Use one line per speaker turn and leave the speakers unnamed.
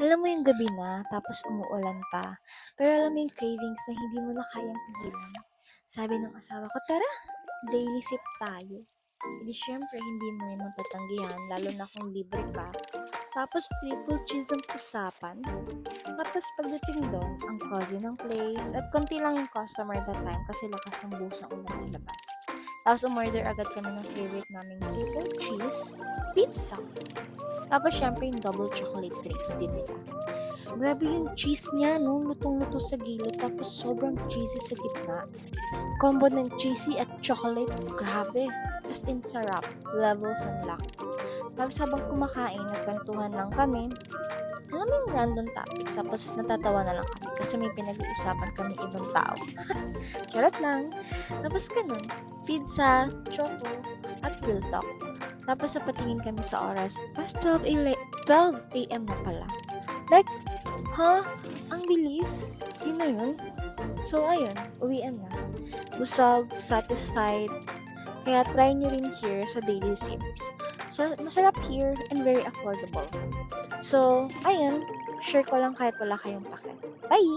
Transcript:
Alam mo yung gabi na, tapos umuulan pa. Pero alam mo yung cravings na hindi mo na kayang pigilan. Sabi ng asawa ko, tara, daily sip tayo. Hindi syempre, hindi mo yun matatanggihan, lalo na kung libre ka. Tapos triple cheese ang usapan. Tapos pagdating doon, ang cozy ng place at konti lang yung customer that time kasi lakas ng buhos ng ulan sa labas. Tapos umorder agad kami ng favorite naming triple cheese pizza. Tapos syempre yung double chocolate drinks din nila. Grabe yung cheese niya, no? Lutong-luto sa gilid, tapos sobrang cheesy sa gitna. Combo ng cheesy at chocolate, grabe. As in sarap, levels unlocked. Tapos habang kumakain, nagkwentuhan lang kami. Alam mo yung random topics, tapos natatawa na lang kami kasi may pinag-uusapan kami ibang tao. Charot lang. Tapos ganun, pizza, choco, at real talk. Tapos sa patingin kami sa oras, past 12 a.m. 12 a.m. na pala. Like, ha? Ang bilis? Yun na yun? So, ayun, uwian na. Busog, satisfied. Kaya try nyo rin here sa Daily Sims. So, masarap here and very affordable. So, ayun, share ko lang kahit wala kayong pake. Bye!